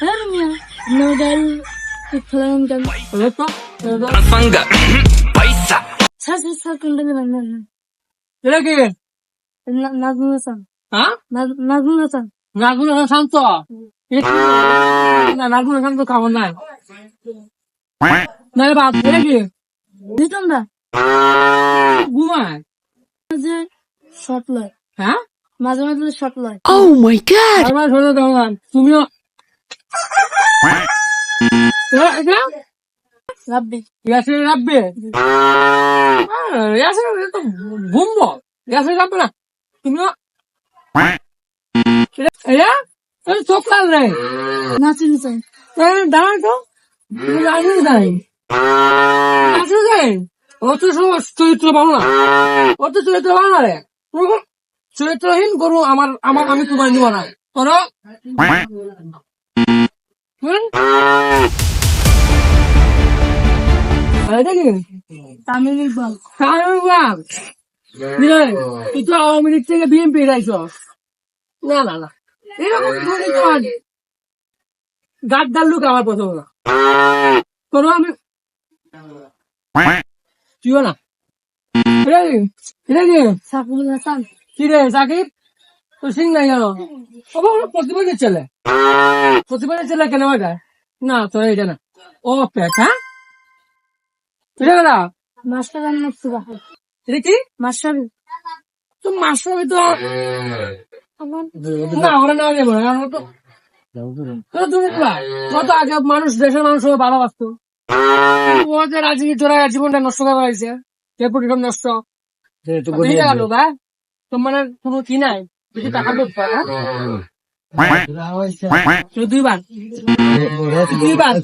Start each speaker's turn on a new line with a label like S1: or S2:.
S1: হ্যাঁ মিয়া নগাল ফেলাম কেন
S2: Fanga. Paisa.
S1: Sir sir sir কোনটা নেবেন না
S3: এটা কি
S1: নাজমুল হাসান
S3: হ্যাঁ
S1: নাজ- নাজমুল হাসান
S3: নাগুন শান্ত না নাগুন শান্ত খাবার নাই না বাদ এটা কি
S1: দিতাম না
S3: ঘুমায়
S1: যে লয়
S3: হ্যাঁ
S1: মাঝে মাঝে শর্ট লয়।
S4: Oh my god!
S3: আমার শোনো তোমার তুমিও
S1: রাব্বি।
S3: ইয়াসির রাখবে ইয়াসির তো ঘুমবো ইয়াসির রাখবে না। তুমিও এটা চোখ লাল রে।
S1: চাই
S3: দাঁড়াই তো। আসলে যাই। আসলে যাই। ও তো সব চরিত্র ভালো না। ও তো চরিত্র না রে। ও চরিত্রহীন গরু আমার আমার আমি তোমার নিব না। করো তুই তো আওয়ামী লীগ থেকে বিএনপি না না না। এরকম আমার পছন্দ না। কোনো আমি তুইও না। এটা কি? এটা কি
S1: সাকুল হাসান।
S3: কি রে সাকিব? তো সিং নাই কেন আবার প্রতিবাদের ছেলে। প্রতিবাদের ছেলে কেন না তো এটা না। ও পেট এটা কেনা
S1: মাস্টার আহমদ সুবাহ
S3: এটা কি?
S1: মাস্টার
S3: তো মাস্টার তো না ওরা না যাব না। তো তো তুমি কত আগে মানুষ দেশের মানুষ রাজনীতি জীবনটা নষ্ট করে হয়েছে এরপর নষ্ট। তোমার মানে কোনো কি নাই? বেশি টাকা করতে দুইবার। দুইবার।